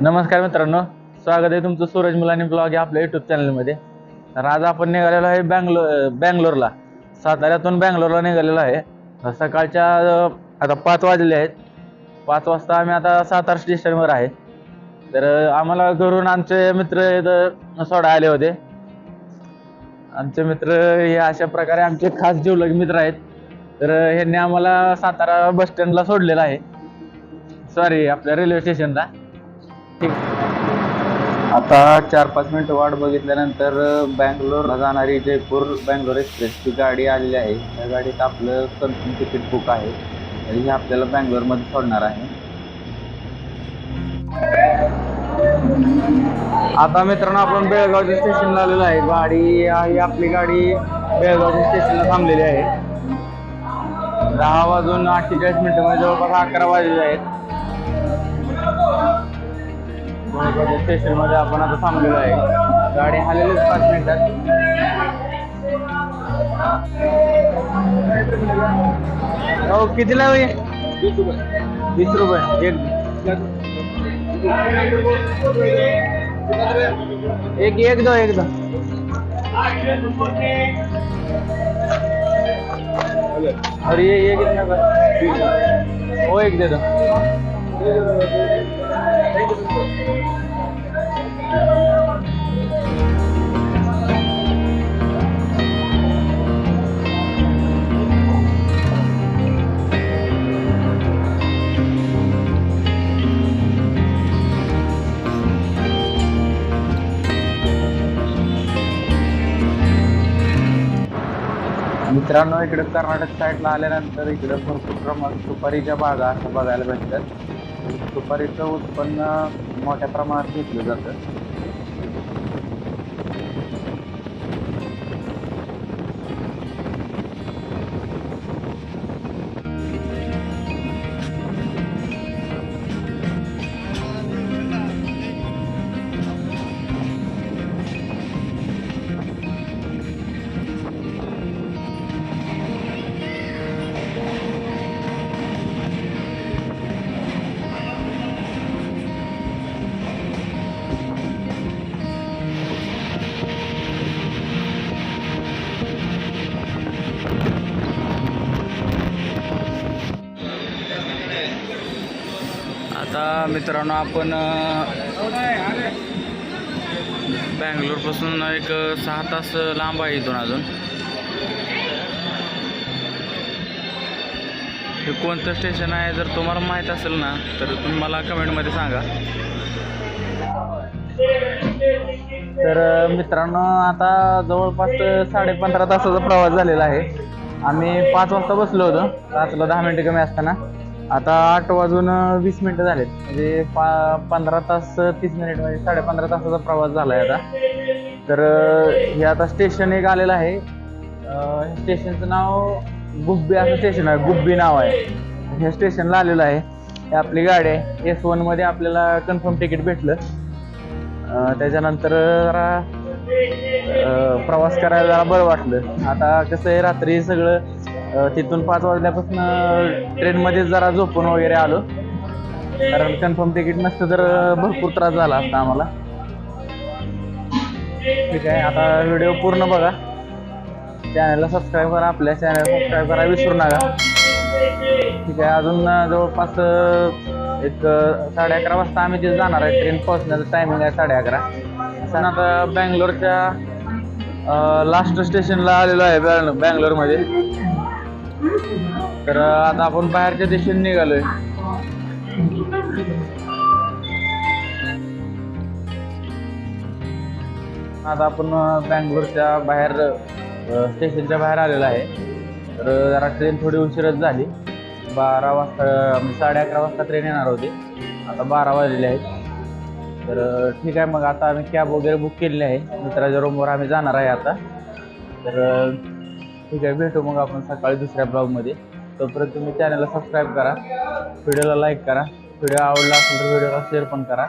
नमस्कार मित्रांनो स्वागत आहे तुमचं सूरज मुलानी ब्लॉग या आपल्या युट्यूब चॅनलमध्ये तर आज आपण निघालेलो आहे बँगलो बँगलोरला. साताऱ्यातून बँगलोरला निघालेलो आहे. सकाळच्या आता पाच वाजले आहेत. पाच वाजता आम्ही आता सातारा स्टेशनवर आहे. तर आम्हाला घरून आमचे मित्र इथं सोडा आले होते. आमचे मित्र हे अशा प्रकारे आमचे खास जीवलग मित्र आहेत. तर ह्यांनी आम्हाला सातारा बस स्टँडला सोडलेलं आहे. सॉरी आपल्या रेल्वे स्टेशनला ठीक. आता चार पाच मिनटं वाट बघितल्यानंतर बँगलोरला जाणारी जयपूर बँगलोर एक्सप्रेसची गाडी आलेली आहे. त्या गाडीत आपलं कन्फर्म तिकीट बुक आहे. ही आपल्याला बँगलोरमध्ये सोडणार आहे. आता मित्रांनो आपण बेळगावच्या स्टेशनला आलेलो आहे. गाडी ही आपली गाडी बेळगावच्या स्टेशनला थांबलेली आहे. दहा वाजून अठ्ठेचाळीस मिनिटं म्हणजे जवळपास अकरा वाजले आहेत. स्टेशन मध्ये आपण आता थांबलेलो गाडी हलेलीच पाच मिनिटात. हो वीस रुपये. एक. एक दो एक दो. और ये ये कितना वो एक दे दो. मित्रांनो इकडे कर्नाटक साईडला आल्यानंतर इकडे भरपूर प्रमाणात सुपारीच्या बागा असं बघायला भेटतात. सुपारीचं उत्पन्न मोठ्या प्रमाणात घेतलं जातं. आता मित्रांनो आपण बँगलोरपासून एक सहा तास लांब आहे इथून अजून. हे कोणतं स्टेशन आहे जर तुम्हाला माहीत असेल ना तर तुम्ही मला कमेंटमध्ये सांगा. तर मित्रांनो आता जवळपास साडेपंधरा तासाचा प्रवास झालेला आहे. आम्ही पाच वाजता बसलो होतो. पाचला दहा मिनटं कमी असताना. आता आठ वाजून वीस मिनटं झालेत. म्हणजे पा पंधरा तास तीस मिनिट म्हणजे साडेपंधरा तासाचा प्रवास झाला आहे आता. तर हे आता स्टेशन एक आलेलं आहे. स्टेशनचं नाव गुब्बी असं स्टेशन आहे. गुब्बी नाव आहे. हे स्टेशनला आलेलं आहे. हे आपली गाडी आहे. एसमध्ये आपल्याला कन्फर्म तिकीट भेटलं. त्याच्यानंतर जरा प्रवास करायला जरा बरं वाटलं. आता कसं आहे रात्री सगळं तिथून पाच वाजल्यापासून ट्रेनमध्ये जरा झोपून वगैरे आलो. कारण कन्फर्म तिकीट नसतं तर भरपूर त्रास झाला असता आम्हाला. ठीक आहे आता व्हिडिओ पूर्ण बघा. चॅनलला सबस्क्राईब करा आपल्या चॅनल सबस्क्राईब करा विसरू नका. ठीक आहे अजून जवळपास एक साडे अकरा वाजता आम्ही तिथे जाणार आहे. ट्रेन पोहोचण्याचं टायमिंग आहे साडे अकरा. पण आता बँगलोरच्या लास्ट स्टेशनला आलेलो आहे बँग बँगलोरमध्ये. तर आता आपण बाहेरच्या दिशेने निघालोय. आता आपण बँगलोरच्या बाहेर स्टेशनच्या बाहेर आलेलो आहे. तर जरा ट्रेन थोडी उशीरच झाली. बारा वाजता म्हणजे साडे अकरा वाजता ट्रेन येणार होती. आता बारा वाजलेले आहेत. तर ठीक आहे मग आता आम्ही कॅब वगैरे बुक केलेली आहे. मित्राच्या रूमवर आम्ही जाणार आहे आता. तर ठीक आहे भेटू मग आपण सकाळी दुसऱ्या ब्लॉगमध्ये तोपर्यंत तुम्ही चॅनलला सबस्क्राईब करा व्हिडिओला लाईक करा व्हिडिओ आवडला असेल तर व्हिडिओला शेअर पण करा.